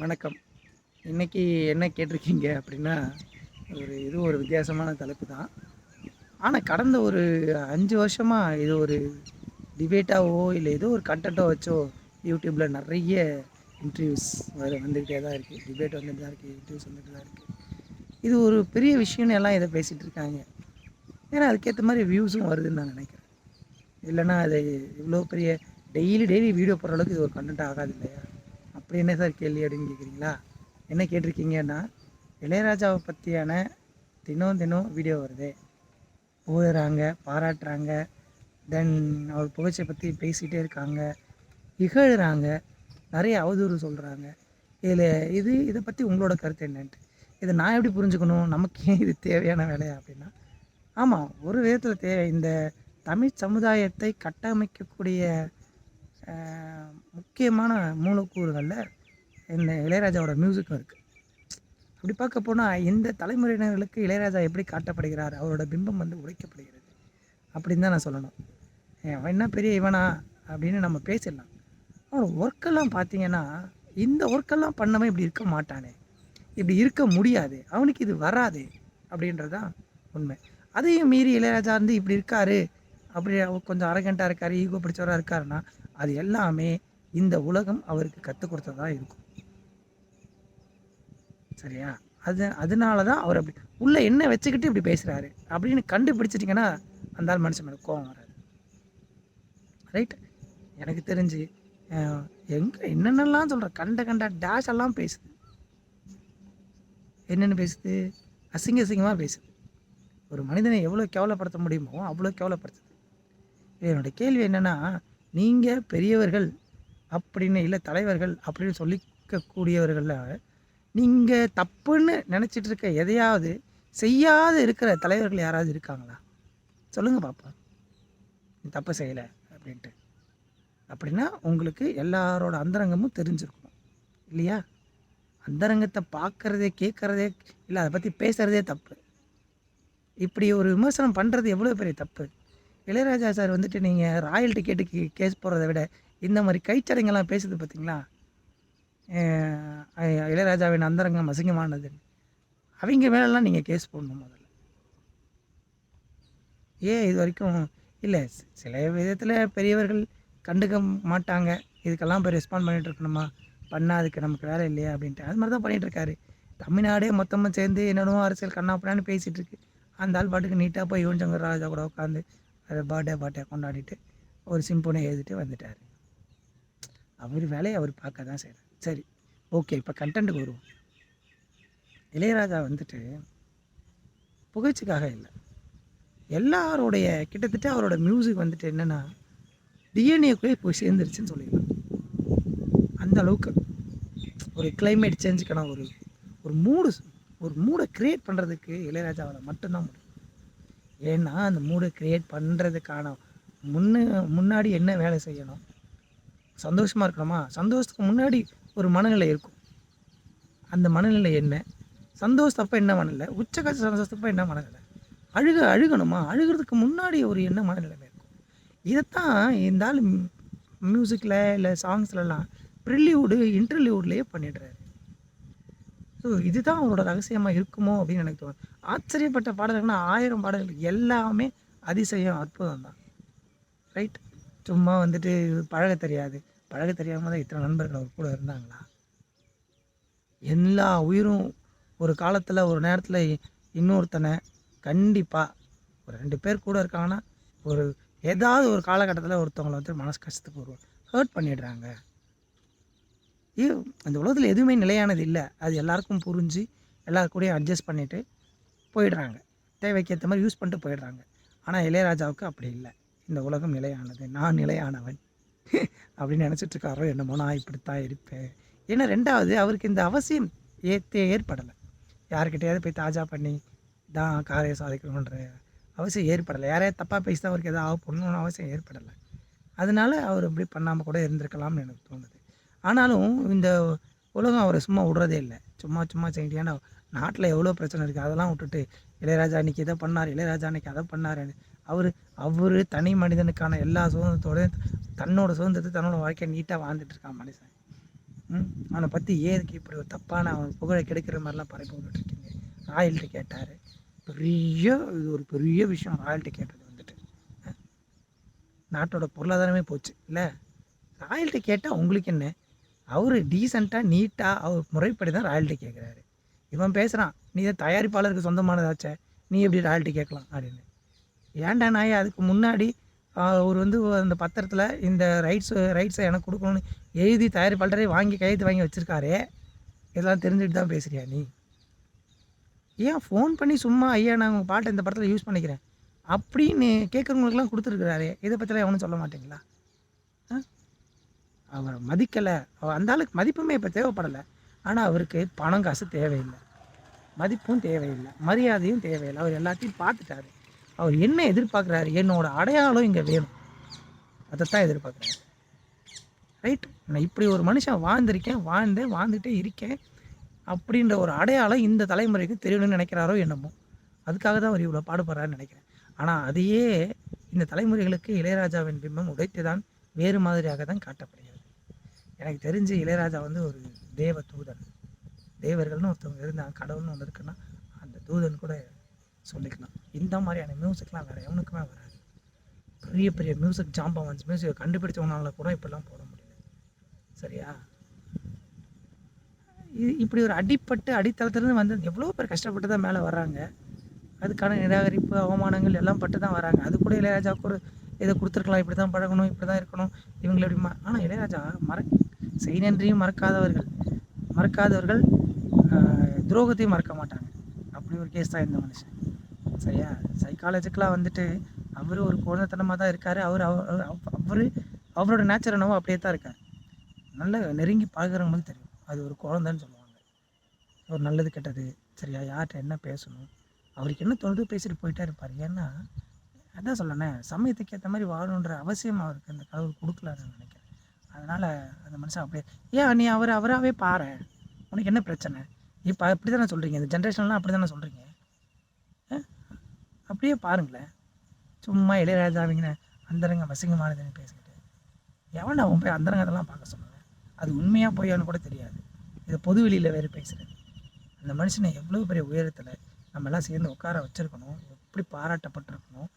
வணக்கம். இன்னைக்கு என்ன கேட்டிருக்கீங்க அப்படின்னா ஒரு இது ஒரு வித்தியாசமான தலைப்பு தான். ஆனால் கடந்த ஒரு அஞ்சு வருஷமாக இது ஒரு டிபேட்டாவோ இல்லை ஏதோ ஒரு கண்டென்ட்டோ வச்சோ யூடியூப்பில் நிறைய இன்டர்வியூஸ் வர வந்துக்கிட்டே தான் இருக்குது டிபேட் வந்துட்டு தான் இருக்குது இன்டர்வியூஸ் வந்துட்டு தான் இருக்குது இது ஒரு பெரிய விஷயம்னு எல்லாம் இதை பேசிகிட்டு இருக்காங்க. ஏன்னா அதுக்கேற்ற மாதிரி வியூஸும் வருதுன்னு நான் நினைக்கிறேன். இல்லைன்னா அது இவ்வளோ பெரிய டெய்லி டெய்லி வீடியோ போடுற அளவுக்கு இது ஒரு கண்டென்ட் ஆகாது இல்லையா? அப்படி என்ன சார் கேள்வி அப்படின்னு கேட்குறீங்களா என்ன கேட்டிருக்கீங்கன்னா இளையராஜாவை பற்றியான தினம் தினம் வீடியோ வருது. புகழுறாங்க பாராட்டுறாங்க. தென் அவர் புகழ்ச்சியை பற்றி பேசிகிட்டே இருக்காங்க. இகழுறாங்க. நிறைய அவதூறு சொல்கிறாங்க இதில் இது இதை பற்றி உங்களோட கருத்து என்னன்ட்டு. இதை நான் எப்படி புரிஞ்சுக்கணும்? நமக்கு ஏன் இது தேவையான வேலையா அப்படின்னா? ஆமாம் ஒரு விதத்தில் தேவை. இந்த தமிழ் சமுதாயத்தை கட்டமைக்கக்கூடிய முக்கியமான மூலக்கூறுகளில் இந்த இளையராஜாவோட மியூசிக்கும் இருக்குது அப்படி பார்க்க போனால் இந்த தலைமுறையினர்களுக்கு இளையராஜா எப்படி காட்டப்படுகிறார்? அவரோட பிம்பம் வந்து உடைக்கப்படுகிறது. அப்படின்னு தான் நான் சொல்லணும். அவன் என்ன பெரிய இவனா? அப்படின்னு நம்ம பேசிடலாம். அவனோட ஒர்க்கெல்லாம் பார்த்தீங்கன்னா இந்த ஒர்க்கெல்லாம் பண்ணவன் இப்படி இருக்க மாட்டானே. இப்படி இருக்க முடியாது. அவனுக்கு இது வராது. அப்படின்றது தான் உண்மை. அதையும் மீறி இளையராஜா வந்து இப்படி இருக்காரு. அப்படி அவர் கொஞ்சம் அரகண்டாக இருக்கார் ஈகோ பிடிச்சவராக இருக்காருன்னா அது எல்லாமே இந்த உலகம் அவருக்கு கற்றுக் கொடுத்ததா இருக்கும். சரியா? அது அதனால தான் அவர் அப்படி உள்ளே என்ன வச்சுக்கிட்டு இப்படி பேசுகிறாரு அப்படின்னு கண்டுபிடிச்சிட்டிங்கன்னா அந்த ஆள் மனுஷன் மேலே கோவம் வராது. ரைட் எனக்கு தெரிஞ்சு எங்கே என்னென்னலாம் சொல்கிற கண்ட கண்ட டேஷ் எல்லாம் பேசுது. என்னென்னு பேசுது? அசிங்க அசிங்கமாக பேசுது. ஒரு மனிதனை எவ்வளோ கேவலப்படுத்த முடியுமோ அவ்வளோ கேவலப்படுத்துது. என்னோட கேள்வி என்னென்னா நீங்கள் பெரியவர்கள் அப்படின்னு இல்லை தலைவர்கள் அப்படின்னு சொல்லிக்கக்கூடியவர்களில் நீங்கள் தப்புன்னு நினச்சிட்டு இருக்க எதையாவது செய்யாது இருக்கிற தலைவர்கள் யாராவது இருக்காங்களா? சொல்லுங்கள் பார்ப்போம் நீ தப்பு செய்யலை அப்படின்ட்டு. அப்படின்னா உங்களுக்கு எல்லாரோட அந்தரங்கமும் தெரிஞ்சிருக்கும். இல்லையா? அந்தரங்கத்தை பார்க்குறதே கேட்குறதே இல்லை அதை பற்றி பேசுகிறதே தப்பு. இப்படி ஒரு விமர்சனம் பண்ணுறது எவ்வளோ பெரிய தப்பு? இளையராஜா சார் வந்துட்டு நீங்கள் ராயல்ட்டி கேட்டு கேஸ் போடுறத விட இந்த மாதிரி கைச்சடங்கெல்லாம் பேசுது பார்த்தீங்களா இளையராஜாவின் அந்தரங்கம் அசிங்கமானது. அவங்க மேலெல்லாம் நீங்கள் கேஸ் போடணும் முதல்ல. ஏன் இது வரைக்கும்? இல்லை சில விதத்தில் பெரியவர்கள் கண்டுக்க மாட்டாங்க. இதுக்கெல்லாம் போய் ரெஸ்பாண்ட் பண்ணிகிட்ருக்கணுமா இருக்கணுமா? பண்ணால் அதுக்கு நமக்கு வேலை இல்லையா? அப்படின்ட்டு. அது மாதிரி தான் பண்ணிகிட்ருக்காரு தமிழ்நாடே மொத்தமாக சேர்ந்து என்னென்னமோ அரசியல் கண்ணாப்பண்ணான்னு பேசிகிட்டு இருக்கு. அந்த ஆள் பாட்டுக்கு நீட்டாக போய் யுவன் சங்கர் ராஜா கூட உட்காந்து அதை பர்த்டே பார்ட்டியை கொண்டாடிட்டு ஒரு சிம்பொனை எழுதிட்டு வந்துட்டார். அவர் வேலையை அவர் பார்க்க தான் செய்கிறார் சரி ஓகே இப்போ கண்டென்ட்டுக்கு வருவோம். இளையராஜா வந்துட்டு புகழ்ச்சிக்காக இல்லை. எல்லாருடைய கிட்டத்தட்ட அவரோட மியூசிக் வந்துட்டு என்னென்னா டிஎன்ஏக்குள்ளே போய் சேர்ந்துருச்சுன்னு சொல்லிடலாம் அந்த அளவுக்கு ஒரு கிளைமேட் சேஞ்சுக்கான ஒரு ஒரு மூடு ஒரு மூடை க்ரியேட் பண்ணுறதுக்கு இளையராஜாவால் மட்டும்தான் முடியும். ஏன்னா அந்த மூடை க்ரியேட் பண்ணுறதுக்கான முன்னு முன்னாடி என்ன வேலை செய்யணும்? சந்தோஷமாக இருக்கணுமா? சந்தோஷத்துக்கு முன்னாடி ஒரு மனநிலை இருக்கும். அந்த மனநிலை என்ன? சந்தோஷத்தப்போ என்ன மனநிலை? உச்சகட்ச சந்தோஷத்தப்போ என்ன மனநிலை? அழுக அழுகணுமா? அழுகிறதுக்கு முன்னாடி ஒரு என்ன மனநிலைமை இருக்கும்? இதைத்தான் இந்த ஆள் மியூசிக்கில் இல்லை சாங்ஸ்லலாம் ப்ரில்லியூடு இன்டர்லியூட்லேயே பண்ணிடுறாரு. ஸோ இதுதான் அவரோட ரகசியமாக இருக்குமோ அப்படின்னு எனக்கு தோணுது. ஆச்சரியப்பட்ட பாடல்கள்னா ஆயிரம் பாடல்கள் எல்லாமே அதிசயம் அற்புதம் தான் ரைட் சும்மா வந்துட்டு பழக தெரியாது. பழக தெரியாமல் தான் இத்தனை நண்பர்கள் அவர் கூட இருந்தாங்களா? எல்லா உயிரும் ஒரு காலத்தில் ஒரு நேரத்தில் இன்னொருத்தனை கண்டிப்பாக ஒரு ரெண்டு பேர் கூட இருக்காங்கன்னா ஒரு ஏதாவது ஒரு காலகட்டத்தில் ஒருத்தவங்களை வந்து மனசு கஷ்டத்துக்கு வருவோம் ஹர்ட் பண்ணிடுறாங்க. ஐயோ அந்த உலகத்தில் எதுவுமே நிலையானது இல்லை. அது எல்லாருக்கும் புரிஞ்சு எல்லாருக்கூடையும் கூடயும் அட்ஜஸ்ட் பண்ணிவிட்டு போயிடுறாங்க. தேவைக்கு ஏற்ற மாதிரி யூஸ் பண்ணிட்டு போயிடுறாங்க. ஆனால் இளையராஜாவுக்கு அப்படி இல்லை. இந்த உலகம் நிலையானது நான் நிலையானவன். அப்படின்னு நினச்சிட்டு இருக்காரோ என்னமோ நான் இப்படித்தான் இருப்பேன். ஏன்னா ரெண்டாவது அவருக்கு இந்த அவசியம் ஏற்றே ஏற்படலை. யாருக்கிட்டையாவது போய் தாஜா பண்ணி தான் காரையை சாதிக்கணுன்ற அவசியம் ஏற்படலை. யாரையாவது தப்பாக பேசி தான் அவருக்கு எதாவது ஆக போடணும்னு அவசியம் ஏற்படலை. அதனால அவர் இப்படி பண்ணாமல் கூட இருந்திருக்கலாம்னு எனக்கு தோணுது. ஆனாலும் இந்த உலகம் அவரை சும்மா விடுறதே இல்லை. சும்மா சும்மா செய்யிட்டு ஏன்னா நாட்டில் எவ்வளோ பிரச்சனை இருக்குது அதெல்லாம் விட்டுட்டு இளையராஜா அன்றைக்கி இதை பண்ணார் இளையராஜா அன்றைக்கி அதை பண்ணார் அவர் அவர் தனி மனிதனுக்கான எல்லா சுதந்திரத்தோட தன்னோட சுதந்திரத்தை தன்னோட வாழ்க்கையை நீட்டாக வாழ்ந்துட்டு இருக்கான் மனுஷன். ம்? அவனை பற்றி ஏதுக்கு இப்படி ஒரு தப்பான அவன் புகழை கெடுக்கிற மாதிரிலாம் பரப்பி விட்டுருக்கீங்க ராயல்ட்டி கேட்டார். பெரிய இது ஒரு பெரிய விஷயம் ராயல்ட்டி கேட்டது வந்துட்டு. நாட்டோட பொருளாதாரமே போச்சு இல்லை? ராயல்ட்டி கேட்டால் உங்களுக்கு என்ன? அவர் டீசெண்டாக நீட்டாக அவர் முறைப்படி தான் ராயல்ட்டி கேட்குறாரு இவன் பேசுகிறான் நீ தான் தயாரிப்பாளருக்கு சொந்தமானதாச்சே? நீ எப்படி ராயல்ட்டி கேட்கலாம்? அப்படின்னு. ஏன்டா நாய் அதுக்கு முன்னாடி அவர் வந்து அந்த பத்திரத்தில் இந்த ரைட்ஸ் ரைட்ஸை எனக்கு கொடுக்கணும்னு எழுதி தயாரிப்பாளரே வாங்கி கையெழுத்து வாங்கி வச்சுருக்காரே. இதெல்லாம் தெரிஞ்சுட்டு தான் பேசுகிறியா நீ? ஏன் ஃபோன் பண்ணி சும்மா ஐயா நான் உங்கள் பாட்டை இந்த படத்தில் யூஸ் பண்ணிக்கிறேன். அப்படின்னு கேட்குறவங்களுக்குலாம் கொடுத்துருக்குறாரு. இதை பற்றிலாம் எவனும் சொல்ல மாட்டீங்களா? அவரை மதிக்கலை. அவர் அந்த ஆளுக்கு மதிப்புமே இப்போ தேவைப்படலை. ஆனால் அவருக்கு பணம் காசு தேவையில்லை. மதிப்பும் தேவையில்லை. மரியாதையும் தேவையில்லை. அவர் எல்லாத்தையும் பார்த்துட்டாரு. அவர் என்ன எதிர்பார்க்குறாரு? என்னோட அடையாளம் இங்கே வேணும். அதைத்தான் எதிர்பார்க்குறாரு. ரைட் நான் இப்படி ஒரு மனுஷன் வாழ்ந்திருக்கேன் வாழ்ந்தேன் வாழ்ந்துகிட்டே இருக்கேன். அப்படின்ற ஒரு அடையாளம் இந்த தலைமுறைக்கு தெரியணும்னு நினைக்கிறாரோ என்னமோ. அதுக்காக தான் அவர் இவ்வளோ பாடுபடுறாருன்னு நினைக்கிறேன். ஆனால் அதையே இந்த தலைமுறைகளுக்கு இளையராஜாவின் பிம்பம் உடைத்து தான் வேறு மாதிரியாக தான் காட்டப்படுகிறது. எனக்கு தெரிஞ்சு இளையராஜா வந்து ஒரு தேவ தூதன் தேவர்கள்னு ஒருத்தவங்க இருந்தாங்க கடவுள்னு ஒன்று இருக்குன்னா அந்த தூதன் கூட சொல்லிக்கலாம். இந்த மாதிரியான மியூசிக்லாம் வேறு எவனுக்குமே வராது. பெரிய பெரிய மியூசிக் ஜாம்பவன்ஸ் மியூசிக்கை கண்டுபிடிச்சவனால கூட இப்படிலாம் போட முடியல. சரியா? இது இப்படி ஒரு அடிப்பட்டு அடித்தளத்துலேருந்து வந்து எவ்வளோ பேர் கஷ்டப்பட்டு தான் மேலே வர்றாங்க. அதுக்கான நிராகரிப்பு அவமானங்கள் எல்லாம் பட்டு தான் வராங்க. அது கூட இளையராஜாவுக்கு ஒரு இதை கொடுத்துருக்கலாம் இப்படி தான் பழகணும் இப்படி தான் இருக்கணும் இவங்களை எப்படி மா ஆனால் இளையராஜா மற செய் நன்றியும் மறக்காதவர்கள். மறக்காதவர்கள் துரோகத்தையும் மறக்க மாட்டாங்க. அப்படி ஒரு கேஸ் தான் இந்த மனுஷன். சரியா? சைக்காலஜிக்கலாக வந்துட்டு அவர் ஒரு குழந்தைத்தனமாக தான் இருக்கார். அவர் அவர் அவர் அவரோட நேச்சர் என்னவோ அப்படியே தான் இருக்கார். நல்ல நெருங்கி பழகுறவங்களுக்கு தெரியும். அது ஒரு குழந்தைன்னு சொல்லுவாங்க. ஒரு நல்லது கெட்டது. சரியா? யார்கிட்ட என்ன பேசணும்? அவருக்கு என்ன தோணுதோ பேசிட்டு போயிட்டே இருப்பார். ஏன்னா அதான் சொல்லணே சமயத்துக்கு ஏற்ற மாதிரி வாழணுன்ற அவசியம் அவருக்கு. அந்த கடவுள் கொடுக்கலான்னு நினைக்கிறேன். அதனால் அந்த மனுஷன் அப்படியே ஏன் நீ அவர் அவராகவே பாரு. உனக்கு என்ன பிரச்சனை? இப்போ அப்படி தானே சொல்கிறீங்க இந்த ஜென்ரேஷன்லாம் அப்படி தானே சொல்கிறீங்க அப்படியே பாருங்களேன். சும்மா இளையராஜாவிங்கன்னு அந்தரங்க வசிங்கமானதுன்னு பேசிக்கிட்டு. எவன் அவன் போய் அந்தரங்கத்தெல்லாம் பார்க்க சொன்னாங்க அது உண்மையாக பொய்யான்னு கூட தெரியாது. இதை பொது வெளியில் வேறு பேசுகிறது அந்த மனுஷனை எவ்வளோ பெரிய உயரத்தில் நம்ம எல்லாம் சேர்ந்து உட்கார வச்சுருக்கணும்? எப்படி பாராட்டப்பட்டிருக்கணும்?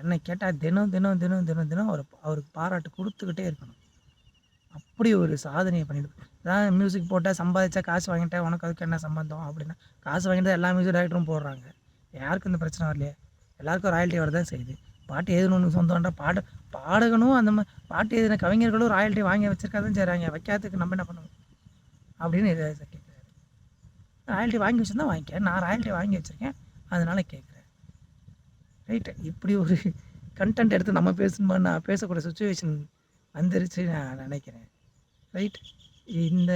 என்னை கேட்டால் தினம் தினம் தினம் தினம் தினம் அவர் அவருக்கு பாராட்டு கொடுத்துக்கிட்டே இருக்கணும். அப்படி ஒரு சாதனையை பண்ணிட்டு அதான் மியூசிக் போட்டால் சம்பாதிச்சா காசு வாங்கிட்டேன் உனக்கு அதுக்கு என்ன சம்பந்தம் அப்படின்னா காசு வாங்கிட்டு எல்லா மியூசிக் டேரக்டரும் போடுறாங்க. யாருக்கும் இந்த பிரச்சனை வரலையே. எல்லாருக்கும் ராயல்ட்டி வரதான் செய்யுது. பாட்டு எழுதணும்னு சொந்தம்ன்ற பாட பாடகனும் அந்த மாதிரி பாட்டு எழுதின கவிஞர்களும் ராயல்ட்டி வாங்கி வச்சிருக்காதான் செய்கிறாங்க வைக்காததுக்கு நம்ம என்ன பண்ணுவோம் அப்படின்னு இளையராஜா கேட்குறாரு ராயல்ட்டி வாங்கி வச்சுருந்தா வாங்கிக்க நான் ராயல்ட்டி வாங்கி வச்சுருக்கேன். அதனால் கேட்குறேன் ரைட்டு இப்படி ஒரு கண்டென்ட் எடுத்து நம்ம பேசணுமா? நான் பேசக்கூடிய சுச்சுவேஷன் வந்துருச்சு நான் நினைக்கிறேன். ரைட் இந்த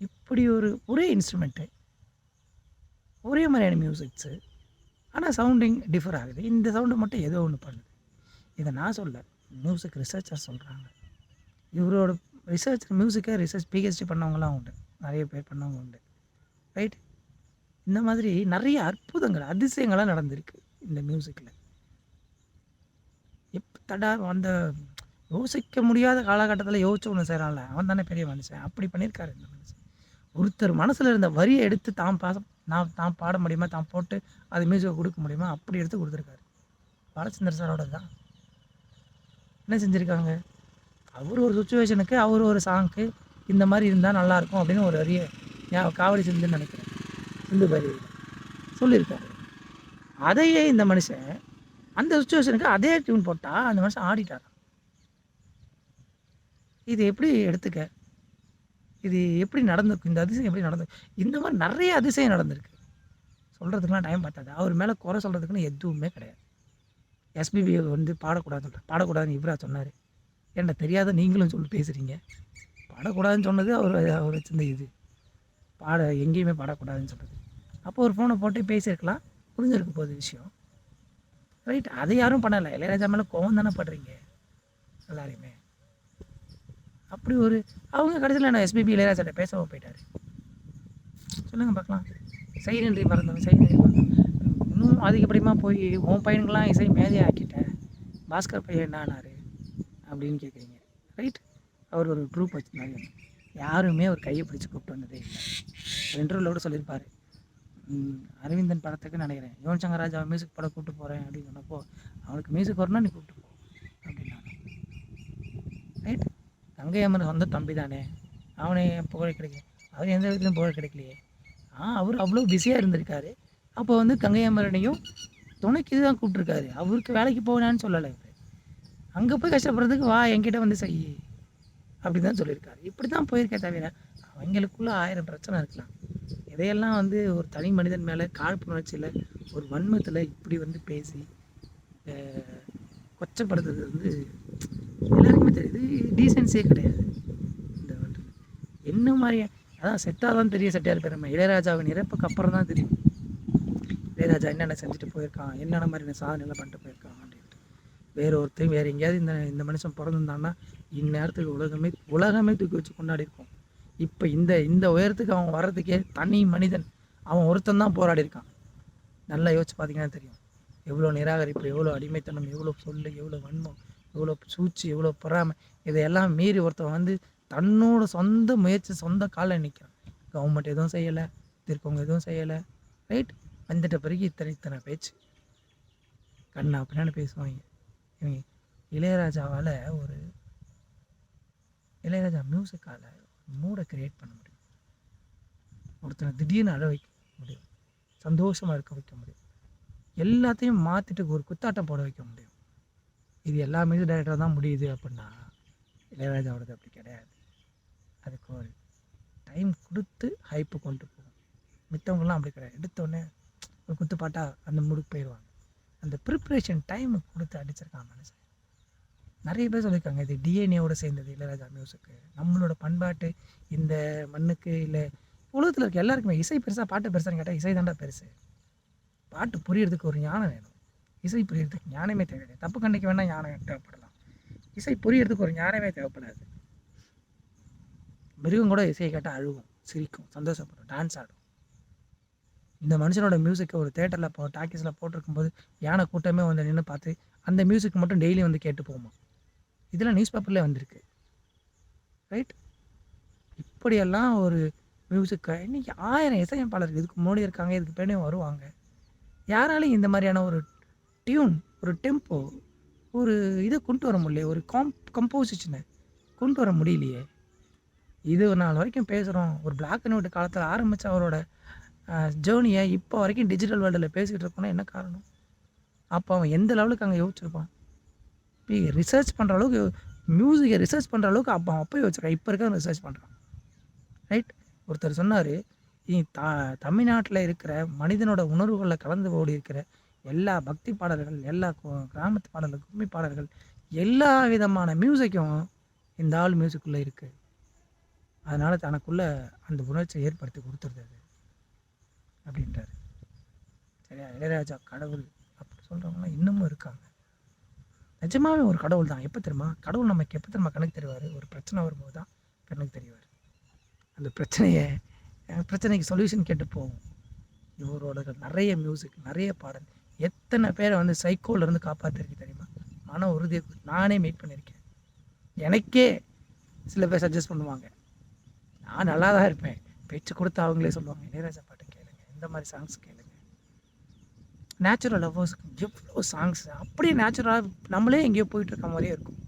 இப்படி ஒரு ஒரே இன்ஸ்ட்ருமெண்ட்டு ஒரே மாதிரியான மியூசிக்ஸு ஆனால் சவுண்டிங் டிஃபர் ஆகுது. இந்த சவுண்டு மட்டும் ஏதோ ஒன்று பண்ணுது. இதை நான் சொல்ல மியூசிக் ரிசர்ச்சர் சொல்கிறாங்க இவரோட ரிசர்ச் மியூசிக்கை ரிசர்ச் பிஹெச்டி பண்ணவங்களாம் உண்டு. நிறைய பேர் பண்ணவங்க உண்டு. ரைட் இந்த மாதிரி நிறைய அற்புதங்கள் அதிசயங்களாக நடந்திருக்கு இந்த மியூசிக்கில் எப்போ தடா அந்த யோசிக்க முடியாத காலகட்டத்தில் யோசிச்சு ஒன்று செய்கிறான்ல அவன் தானே பெரிய மனுஷன். அப்படி பண்ணியிருக்காரு இந்த மனுஷன். ஒருத்தர் மனசில் இருந்த வரியை எடுத்து தான் பாச நான் தான் பாட முடியுமா? தான் போட்டு அது மியூசிக்கை கொடுக்க முடியுமா? அப்படி எடுத்து கொடுத்துருக்காரு. பாலச்சந்தர் சாரோட தான். என்ன செஞ்சுருக்காங்க? அவர் ஒரு சுச்சுவேஷனுக்கு அவர் ஒரு சாங்க்கு இந்த மாதிரி இருந்தால் நல்லாயிருக்கும் அப்படின்னு ஒரு வரியை காவடி சிந்துன்னு நினைக்கிறேன். சிந்து பரி சொல்லியிருக்காரு. அதையே இந்த மனுஷன் அந்த சுச்சுவேஷனுக்கு அதே டியூன் போட்டால் அந்த மனுஷன் ஆடிட்டார் இது எப்படி எடுத்துக்க? இது எப்படி நடந்திருக்கு? இந்த அதிசயம் எப்படி நடந்து இந்த மாதிரி நிறைய அதிசயம் நடந்திருக்கு. சொல்கிறதுக்கெலாம் டைம் பார்த்தாது அவர் மேலே குறை சொல்கிறதுக்குன்னு எதுவுமே கிடையாது. எஸ்பிபி வந்து பாடக்கூடாதுன்னு சொல்கிறார் பாடக்கூடாதுன்னு இவரா சொன்னார். என்ன தெரியாத நீங்களும் சொல்லி பேசுகிறீங்க பாடக்கூடாதுன்னு சொன்னது அவர் அவர் வச்சிருந்த இது. பாட எங்கேயுமே பாடக்கூடாதுன்னு சொல்கிறது அப்போ ஒரு ஃபோனை போட்டு பேசியிருக்கலாம். புரிஞ்சிருக்க போகுது விஷயம். ரைட் அதை யாரும் பண்ணலை. இளையராஜா மேலே கோவம் தானே படுறீங்க? எல்லாரையுமே. அப்படி ஒரு அவங்க கடைசியில் நான் எஸ்பிபி இளையராஜாட்ட பேசவும் போயிட்டாரு. சொல்லுங்கள் பார்க்கலாம். சை நன்றி மறந்தவன் சை நன்றி இன்னும் அதிகப்படியமாக போய் உன் பையனுக்கெல்லாம் இசை மேதையை ஆக்கிட்டேன் பாஸ்கர் பையன் என்ன ஆனார் அப்படின்னு கேட்குறீங்க ரைட் அவர் ஒரு குரூப் வச்சுருந்தாரு. யாருமே ஒரு கையை பிடிச்சி கூப்பிட்டு வந்ததே இல்லை. இன்டர்வியூலோட சொல்லியிருப்பார். அரவிந்தன் படத்துக்கு நினைக்கிறேன். யுவன் சங்கர் ராஜா மியூசிக் படம் கூப்பிட்டு போகிறேன் அப்படின்னு சொன்னப்போ அவனுக்கு மியூசிக் வரணும்னா நீ கூப்பிட்டு போ அப்படின்னா ரைட் தங்கையம்மன் சொந்த தம்பி தானே அவனை புகழ் கிடைக்கும் அவர் எந்த விதத்துலையும் புகழ் கிடைக்கலையே. ஆ அவர் அவ்வளோ பிஸியாக இருந்திருக்காரு. அப்போ வந்து கங்கை அமரனையும் துணைக்கு தான் கூப்பிட்ருக்காரு அவருக்கு வேலைக்கு போகலான்னு சொல்லலை இவர். அங்கே போய் கஷ்டப்படுறதுக்கு வா என்கிட்ட வந்து செய் அப்படி தான் சொல்லியிருக்காரு. இப்படி தான் போயிருக்கே தவிர அவங்களுக்குள்ள ஆயிரம் பிரச்சனை இருக்கலாம். இதையெல்லாம் வந்து ஒரு தனி மனிதன் மேலே காழ்ப்புணர்ச்சியில் ஒரு வன்மத்தில் இப்படி வந்து பேசி கொச்சப்படுறது கொச்சப்படுத்துறது வந்து எல்லாருக்குமே தெரியுது. டீசென்சியே கிடையாது. இந்த வந்து என்ன மாதிரியே அதான் செட்டாக தான் தெரியும் செட்டியார் பெருமை இளையராஜாவின் இறப்புக்கு அப்புறம் தான் தெரியும். இளையராஜா என்னென்ன செஞ்சுட்டு போயிருக்கான் என்னென்ன மாதிரி சாதனைலாம் பண்ணிட்டு போயிருக்கான் அப்படின்ட்டு. வேற ஒருத்தையும் வேறு எங்கேயாவது இந்த இந்த மனுஷன் பிறந்திருந்தான்னா இந்நேரத்துக்கு உலகமே உலகமே தூக்கி வச்சு கொண்டாடி இருக்கும். இப்போ இந்த இந்த உயரத்துக்கு அவன் வர்றதுக்கே தனி மனிதன் அவன் ஒருத்தன் தான் போராடி இருக்கான். நல்லா யோசிச்சு பார்த்தீங்கன்னா தெரியும். எவ்வளோ நிராகரிப்பு எவ்வளோ அடிமைத்தனம் எவ்வளோ சொல்லு எவ்வளோ வன்மம் எவ்வளோ சூழ்ச்சி எவ்வளோ பொறாமை இதையெல்லாம் மீறி ஒருத்தன் வந்து தன்னோட சொந்த முயற்சி சொந்த காலில் நிற்கிறான். கவர்மெண்ட் எதுவும் செய்யலை திருப்பவங்க எதுவும் செய்யலை ரைட் வந்துட்ட பிறகு இத்தனை இத்தனை பேச்சு. கண்ணா அப்படின்னு பேசுவாங்க. இவங்க இளையராஜாவால் ஒரு இளையராஜா மியூசிக்கால் மூடை கிரியேட் பண்ண முடியும். ஒருத்தனை திடீர்னு அழ வைக்க முடியும். சந்தோஷமாக இருக்க வைக்க முடியும். எல்லாத்தையும் மாற்றிட்டு ஒரு குத்தாட்டம் போட வைக்க முடியும். இது எல்லா மியூசிக் டைரக்டராக தான் முடியுது அப்படின்னா இளையராஜாவோடது அப்படி கிடையாது. அதுக்கு ஒரு டைம் கொடுத்து ஹைப்பு கொண்டு போகும். மித்தவங்களாம் அப்படி கிடையாது. எடுத்தோடனே ஒரு குத்துப்பாட்டா அந்த முடுக்கு போயிடுவாங்க. அந்த ப்ரிப்ரேஷன் டைம் கொடுத்து அடிச்சிருக்கான் மனுஷன். நிறைய பேர் சொல்லியிருக்காங்க இது டிஎன்ஏவோட சேர்ந்தது இளையராஜா மியூசிக்கு நம்மளோட பண்பாட்டு இந்த மண்ணுக்கு இல்லை உலகத்தில் இருக்க எல்லாருக்குமே இசை பெருசாக பாட்டு பெருசான்னு கேட்டால் இசை தாண்டா பெருசு. பாட்டு புரியறதுக்கு ஒரு ஞானம் வேணும். இசை புரியறதுக்கு ஞானமே தேவையில்லை. தப்பு கண்டிக்க வேணால் ஞானம் தேவைப்படலாம். இசை புரியறதுக்கு ஒரு ஞானமே தேவைப்படாது. மிருகம் கூட இசையை கேட்டால் அழுகும் சிரிக்கும் சந்தோஷப்படும் டான்ஸ் ஆடும். இந்த மனுஷனோட மியூசிக்கை ஒரு தேட்டரில் போ டாக்கீஸில் போட்டிருக்கும்போது யானை கூட்டமே வந்து நின்று பார்த்து அந்த மியூசிக் மட்டும் டெய்லி வந்து கேட்டு போகுமா? இதெல்லாம் நியூஸ் பேப்பர்லேயே வந்திருக்கு. ரைட் இப்படியெல்லாம் ஒரு மியூசிக்கை இன்னைக்கு ஆயிரம் இசையமைப்பாளர்கள் இதுக்கு முன்னாடி இருக்காங்க இதுக்கு பின்னாடியும் வருவாங்க. யாராலையும் இந்த மாதிரியான ஒரு டியூன் ஒரு டெம்போ ஒரு இதை கொண்டு வர முடியலையே ஒரு காம் கம்போசிஷனை கொண்டு வர முடியலையே. இது நாள் வரைக்கும் பேசுகிறோம் ஒரு பிளாக் அண்ட் ஒயிட் காலத்தில் ஆரம்பித்த அவரோட ஜேர்னியை இப்போ வரைக்கும் டிஜிட்டல் வேர்ல்டில் பேசிக்கிட்டு இருக்கோன்னா என்ன காரணம்? அப்போ அவன் எந்த லெவலுக்கு அங்கே யோசிச்சிருப்பான்? இப்போ ரிசர்ச் பண்ணுற அளவுக்கு மியூசிக்கை ரிசர்ச் பண்ணுற அளவுக்கு அப்போ அப்போ யோசிச்சிருக்கான். இப்போ இருக்க ரிசர்ச் பண்ணுறான் ரைட் ஒருத்தர் சொன்னார் த தமிழ்நாட்டில் இருக்கிற மனிதனோட உணர்வுகளில் கலந்து ஓடி இருக்கிற எல்லா பக்தி பாடல்கள் எல்லா கிராமத்து பாடல்கள் கும்மி பாடல்கள் எல்லா விதமான மியூசிக்கும் இந்த ஆள் மியூசிக்குள்ளே இருக்குது அதனால் தனக்குள்ளே அந்த உணர்ச்சியை ஏற்படுத்தி கொடுத்துருது அது. அப்படின்றாரு. சரியா? இளையராஜா கடவுள் அப்படி சொல்கிறவங்களாம் இன்னமும் இருக்காங்க. நிஜமாவே ஒரு கடவுள் தான். எப்போ தெரியுமா? கடவுள் நமக்கு எப்போ தெரியுமா கணக்கு தெரிவார்? ஒரு பிரச்சனை வரும்போது தான் கணக்கு தெரிவார். அந்த பிரச்சனையை பிரச்சனைக்கு சொல்யூஷன் கேட்டு போவோம். இவரோட நிறைய மியூசிக் நிறைய பாடல் எத்தனை பேரை வந்து சைக்கோலேருந்து காப்பாற்றிருக்கு தெரியுமா? மன உறுதியை நானே மீட் பண்ணியிருக்கேன் எனக்கே சில பேர் சஜஸ்ட் பண்ணுவாங்க. நான் நல்லா தான் இருப்பேன். பேச்சு கொடுத்து அவங்களே சொல்லுவாங்க இளையராஜா பாட்டு கேளுங்க இந்த மாதிரி சாங்ஸ் கேளுங்க. நேச்சுரல் லவ்வர்ஸ் எவ்வளோ சாங்ஸ் அப்படியே நேச்சுரலாக நம்மளே எங்கேயோ போயிட்டு இருக்க மாதிரியே இருக்கும்.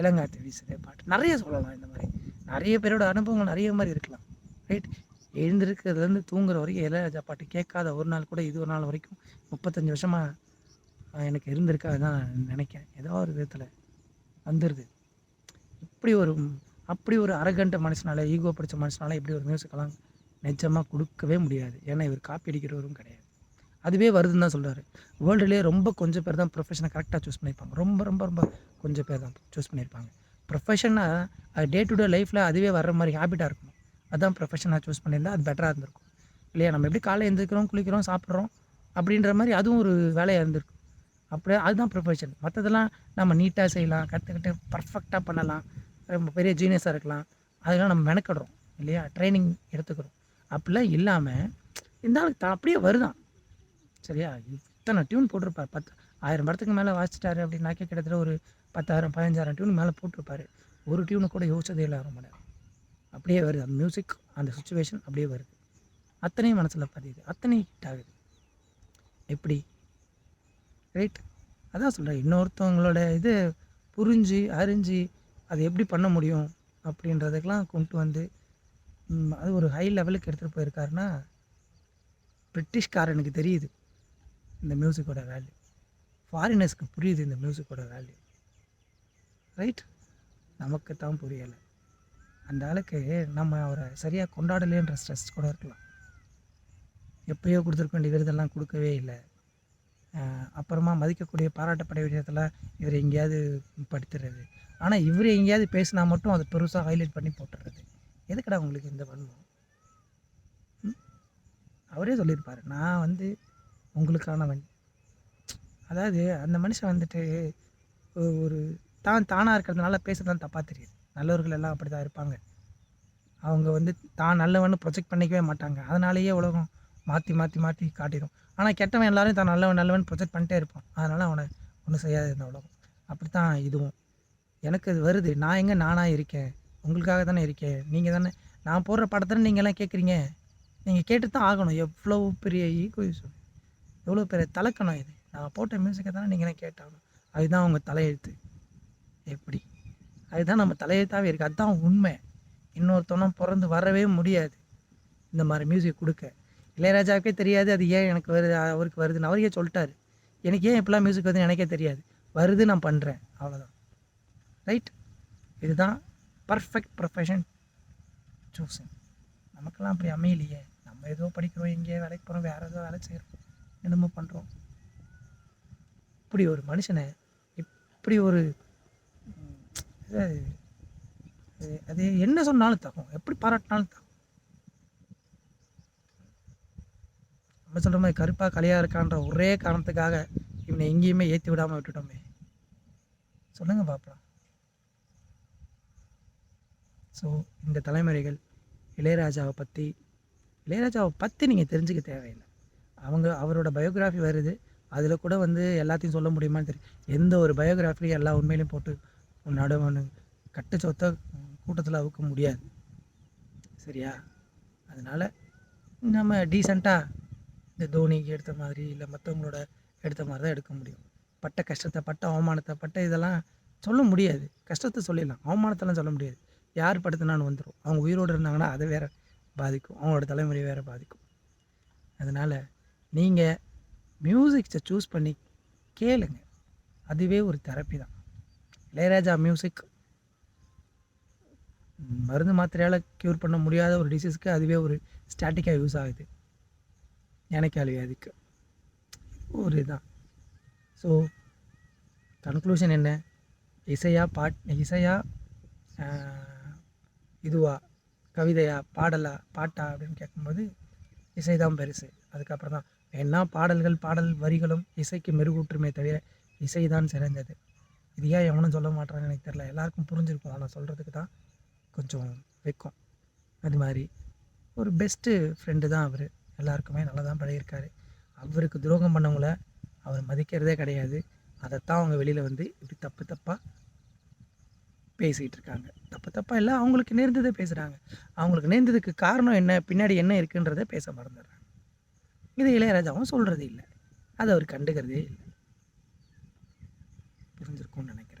இளங்காத்து வீசுதே பாட்டு நிறைய சொல்லலாம் இந்த மாதிரி. நிறைய பேரோட அனுபவங்கள் நிறைய மாதிரி இருக்கலாம். ரைட் எழுந்திருக்கிறதுலேருந்து தூங்குற வரைக்கும் இளையராஜா பாட்டு கேட்காத ஒரு நாள் கூட இது ஒரு நாள் வரைக்கும் முப்பத்தஞ்சு வருஷமாக எனக்கு இருந்திருக்கு. அதுதான் நான் நினைக்கிறேன். ஏதோ ஒரு விதத்தில் வந்துடுது இப்படி ஒரு அப்படி ஒரு அரகண்ட மனுஷனால ஈகோ பிடிச்ச மனுஷனால இப்படி ஒரு மியூசிக்கெல்லாம் நிஜமாக கொடுக்கவே முடியாது. ஏன்னா இவர் காப்பி அடிக்கிறவரும் கிடையாது. அதுவே வருதுன்னு தான் சொல்கிறாரு வேர்ல்டுலேயே ரொம்ப கொஞ்சம் பேர் தான் ப்ரொஃபஷனை கரெக்டாக சூஸ் பண்ணியிருப்பாங்க. ரொம்ப ரொம்ப ரொம்ப கொஞ்சம் பேர் தான் சூஸ் பண்ணியிருப்பாங்க. ப்ரொஃபஷனாக டே டு டே லைஃப்பில் அதுவே வர்ற மாதிரி ஹேபிட்டாக இருக்கணும். அதுதான் ப்ரொஃபஷனாக சூஸ் பண்ணியிருந்தா அது பெட்டராக இருந்திருக்கும். இல்லையா? நம்ம எப்படி காலையில் எழுந்திருக்கிறோம் குளிக்கிறோம் சாப்பிட்றோம் அப்படின்ற மாதிரி அதுவும் ஒரு வேலையாக இருந்திருக்கும். அப்படியே அதுதான் ப்ரொஃபஷன் மற்றதெல்லாம் நம்ம நீட்டாக செய்யலாம் கற்றுக்கிட்டு பர்ஃபெக்டாக பண்ணலாம். ரொம்ப பெரிய ஜீனியஸாக இருக்கலாம். அதெல்லாம் நம்ம மெனக்கிடுறோம். இல்லையா? ட்ரைனிங் எடுத்துக்கிறோம். அப்படிலாம் இல்லாமல் இந்த ஆளுக்கு அப்படியே வருதான். சரியா? இத்தனை டியூன் போட்டிருப்பார். பத்து ஆயிரம் படத்துக்கு மேலே வாசிச்சிட்டாரு அப்படின்னாக்கே கிட்டத்தட்ட ஒரு பத்தாயிரம் பதினஞ்சாயிரம் டியூன் மேலே போட்டிருப்பாரு. ஒரு டியூனு கூட யோசிச்சதே இல்லை ரொம்ப நேரம். அப்படியே வருது. அந்த மியூசிக் அந்த சுச்சுவேஷன் அப்படியே வருது. அத்தனையும் மனசில் பதியுது. அத்தனையும் ஹிட் ஆகுது. எப்படி? ரைட் அதான் சொல்கிறேன் இன்னொருத்தவங்களோட இது புரிஞ்சு அறிஞ்சு அது எப்படி பண்ண முடியும் அப்படின்றதுக்கெலாம் கொண்டு வந்து அது ஒரு ஹை லெவலுக்கு எடுத்துகிட்டு போயிருக்காருன்னா பிரிட்டிஷ்காரனுக்கு தெரியுது. இந்த மியூசிக்கோட வேல்யூ ஃபாரினர்ஸ்க்கு புரியுது இந்த மியூசிக்கோட வேல்யூ ரைட் நமக்கு தான் புரியலை. அந்த ஆளுக்கு நம்ம அவரை சரியாக கொண்டாடலேன்ற ஸ்ட்ரெஸ் கூட இருக்கலாம். எப்பயோ கொடுத்துருக்க வேண்டிய விருதெல்லாம் கொடுக்கவே இல்லை. அப்புறமா மதிக்கக்கூடிய பாராட்டப்பட விஷயத்தில் இவர் எங்கேயாவது படுத்துறது. ஆனால் இவர் எங்கேயாவது பேசினா மட்டும் அதை பெருசாக ஹைலைட் பண்ணி போட்டுறது. எதுக்குடா உங்களுக்கு இந்த வன்மம்? ம்? அவரே சொல்லியிருப்பார் நான் வந்து உங்களுக்கானவன். அதாவது அந்த மனுஷன் வந்துட்டு ஒரு தான் தானாக இருக்கிறதுனால பேசுறதுலாம் தப்பாக தெரியுது. நல்லவர்கள் எல்லாம் அப்படி தான் இருப்பாங்க. அவங்க வந்து தான் நல்லவன்னு ப்ரொஜெக்ட் பண்ணிக்கவே மாட்டாங்க. அதனாலேயே உலகம் மாற்றி மாற்றி மாற்றி காட்டிடும். ஆனால் கெட்டவன் எல்லாரும் தான் நல்லவன் நல்லவன் ப்ரொஜெக்ட் பண்ணிட்டே இருப்பான். அதனால் அவனை ஒன்றும் செய்யாது இந்த உலகம். அப்படி தான் இதுவும். எனக்கு இது வருது. நான் எங்கே நானாக இருக்கேன்? உங்களுக்காக தானே இருக்கேன்? நீங்கள் தானே? நான் போடுற படத்தை நீங்கள் எல்லாம் கேட்குறீங்க நீங்கள் கேட்டு தான் ஆகணும். எவ்வளோ பெரிய ஈகோயிசம் எவ்வளோ பெரிய தலக்கணும் இது. நான் போட்ட மியூசிக்கை தானே நீங்களாம் கேட்டாகணும். அதுதான் உங்கள் தலையெழுத்து. எப்படி? அதுதான் நம்ம தலையெழுத்தாகவே இருக்குது அதுதான் உண்மை. இன்னொருத்தவனும் பிறந்து வரவே முடியாது. இந்த மாதிரி மியூசிக் கொடுக்க. இளையராஜாவுக்கே தெரியாது அது ஏன் எனக்கு வருது அவருக்கு வருதுன்னு. அவருக்கே சொல்லிட்டாரு. எனக்கு ஏன் இப்படிலாம் மியூசிக் வருதுன்னு எனக்கே தெரியாது. வருது நான் பண்ணுறேன் அவ்வளோதான் ரைட் இதுதான் பர்ஃபெக்ட் ப்ரொஃபஷன் சூஸிங் நமக்கெல்லாம் அப்படி அமையலையே. நம்ம ஏதோ படிக்கிறோம் எங்கேயோ வேலைக்கு போகிறோம் வேறு ஏதோ வேலை செய்கிறோம் என்னமோ பண்ணுறோம் இப்படி ஒரு மனுஷனை இப்படி ஒரு அது என்ன சொன்னாலும் தாக்கும் எப்படி பாராட்டினாலும் தாக்கும் நம்ம சொல்கிற மாதிரி கருப்பாக கலையாக இருக்கான்ற ஒரே காரணத்துக்காக இவனை எங்கேயுமே ஏற்றி விடாமல் விட்டுட்டோமே. சொல்லுங்க பார்ப்போம் ஸோ இந்த தலைமுறைகள் இளையராஜாவை பற்றி இளையராஜாவை பற்றி நீங்கள் தெரிஞ்சுக்க தேவையில்லை. அவங்க அவரோட பயோகிராஃபி வருது. அதில் கூட வந்து எல்லாத்தையும் சொல்ல முடியுமான்னு தெரியும். எந்த ஒரு பயோகிராஃபிலையும் எல்லா உண்மையிலையும் போட்டு நடுவனு கட்டு சொத்தை கூட்டத்தில் அவுக்க முடியாது. சரியா? அதனால் நம்ம டீசெண்டாக இந்த தோனிக்கு எடுத்த மாதிரி இல்லை மற்றவங்களோட எடுத்த மாதிரி தான் எடுக்க முடியும். பட்ட கஷ்டத்தை பட்ட அவமானத்தை பட்ட இதெல்லாம் சொல்ல முடியாது. கஷ்டத்தை சொல்லிடலாம். அவமானத்தெல்லாம் சொல்ல முடியாது. யார் படுத்தினான்னு வந்துடும் அவங்க உயிரோடு இருந்தாங்கன்னா அதை வேற பாதிக்கும். அவங்களோட தலைமுறை வேறு பாதிக்கும். அதனால் நீங்கள் மியூசிக்ஸை சூஸ் பண்ணி கேளுங்க. அதுவே ஒரு தெரப்பி தான். இளையராஜா மியூசிக் மருந்து மாத்திரையால் க்யூர் பண்ண முடியாத ஒரு டிசீஸ்க்கு அதுவே ஒரு ஸ்டாட்டிக்காக யூஸ் ஆகுது. ஞானக்கால் அதுக்கு. ஒரு இதுதான் ஸோ கன்க்ளூஷன் என்ன? இசையா பாட் இசையா இதுவா? கவிதையா பாடலா பாட்டா அப்படின்னு கேட்கும்போது இசை தான் பெருசு. அதுக்கப்புறம் தான் வேணா பாடல்கள் பாடல் வரிகளும் இசைக்கு மெருகூற்றுமே தவிர இசை தான் சிறந்தது. இது ஏன் எவனும் சொல்ல மாட்டான்னு எனக்கு தெரில எல்லாருக்கும் புரிஞ்சிருக்கும். ஆனால் சொல்கிறதுக்கு தான் கொஞ்சம் வைக்கும். அது மாதிரி. ஒரு பெஸ்ட்டு ஃப்ரெண்டு தான் அவர். எல்லாருக்குமே நல்லா தான் பழகியிருக்காரு. அவருக்கு துரோகம் பண்ணவங்கள அவர் மதிக்கிறதே கிடையாது. அதைத்தான் அவங்க வெளியில் வந்து இப்படி தப்பு தப்பாக பேசிகிட்டு இருக்காங்க தப்பு தப்பாக இல்லை அவங்களுக்கு நேர்ந்ததை பேசுகிறாங்க அவங்களுக்கு நேர்ந்ததுக்கு காரணம் என்ன பின்னாடி என்ன இருக்குன்றதை பேச மறந்துடுறாங்க. இது இளையராஜாவும் சொல்கிறது இல்லை. அதை அவர் கண்டுக்கிறதே இல்லை. புரிஞ்சிருக்கும்னு நினைக்கிறேன்.